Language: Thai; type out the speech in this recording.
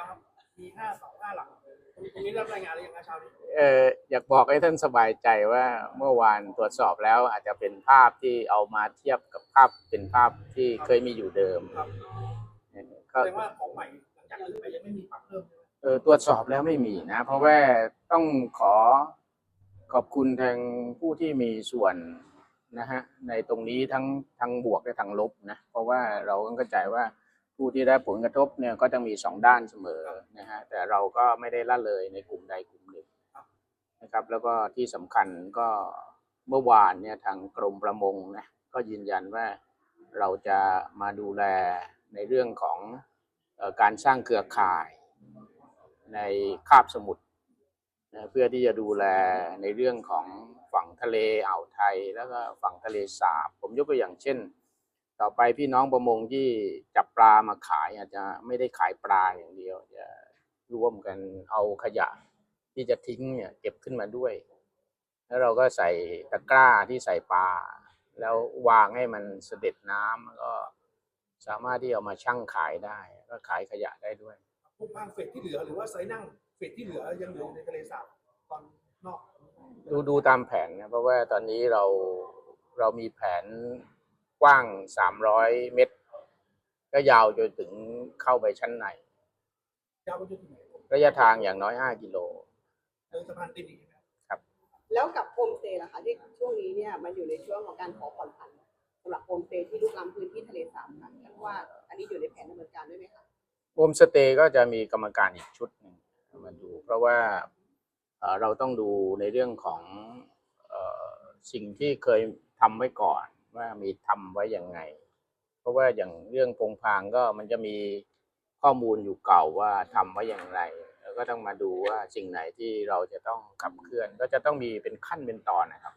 แล้วครับ มีห้าเสาห้าหลังตรงนี้รับรายงานอะไรยังไงเช้านี้เอออยากบอกให้ท่านสบายใจว่าเมื่อวานตรวจสอบแล้วอาจจะเป็นภาพที่เอามาเทียบกับภาพเป็นภาพที่เคยมีอยู่เดิมครับก็แสดงว่าของใหม่หลังจากนี้ไปยังไม่มีปรับเพิ่มใช่ไหมเออตรวจสอบแล้วไม่มีนะ เพราะว่าต้องขอขอบคุณทางผู้ที่มีส่วนนะฮะในตรงนี้ทั้งทั้งบวกและทั้งลบนะ เพราะว่าเราต้องเข้าใจว่า ผู้ที่ได้ผลกระทบเนี่ยก็จะมีสองด้านเสมอนะฮะแต่เราก็ไม่ได้ละเลยในกลุ่มใดกลุ่มหนึ่งนะครับ แล้วก็ที่สำคัญก็เมื่อวานเนี่ยทางกรมประมงนะก็ยืนยันว่าเราจะมาดูแลในเรื่องของเอ่อการสร้างเครือข่ายในคาบสมุทรนะเพื่อที่จะดูแลในเรื่องของฝั่งทะเลอ่าวไทย แล้วก็ฝั่งทะเลสาบ ผมยกตัวอย่างเช่น ต่อไปพี่น้องประมงที่จับปลามาขายอาจจะไม่ได้ขายปลาอย่างเดียว จะร่วมกันเอาขยะที่จะทิ้งเนี่ยเก็บขึ้นมาด้วย แล้วเราก็ใส่ตะกร้าที่ใส่ปลา แล้ววางให้มันเสด็จน้ำแล้วก็สามารถที่เอามาชั่งขายได้ ก็ขายขยะได้ด้วยพวกพังเฟสที่เหลือหรือว่าไซนั่งเฟสที่เหลือยังเหลืออยู่ในทะเลสาบตอนนอกดูดูตามแผนนะเพราะว่าตอนนี้เราเรามีแผน กว้าง 300 เมตร ก็ยาวจนถึงเข้าไปชั้นใน ยาวไปจนถึงไหนระยะทางอย่างน้อย 5 กิโล เดินสะพานติดอีกไหมแล้วกับโฮมสเตย์ล่ะคะที่ช่วงนี้เนี่ยมันอยู่ในช่วงของการขอผ่อนผันสำหรับโฮมสเตย์ที่ลุกล้ำพื้นที่ทะเลสาบค่ะคิดว่าอันนี้อยู่ในแผนดำเนินการด้วยไหมคะโฮมสเตย์ก็จะมีกรรมการอีกชุดหนึ่งมาดู เพราะว่าเอ่อเราต้องดูในเรื่องของเอ่อสิ่งที่เคยทำไว้ก่อน ว่ามีทำไว้อย่างไง เพราะว่าอย่างเรื่องโปรงพางก็มันจะมีข้อมูลอยู่เก่าว่าทำไว้อย่างไร แล้วก็ต้องมาดูว่าสิ่งไหนที่เราจะต้องขับเคลื่อน ก็จะต้องมีเป็นขั้นเป็นตอนนะครับ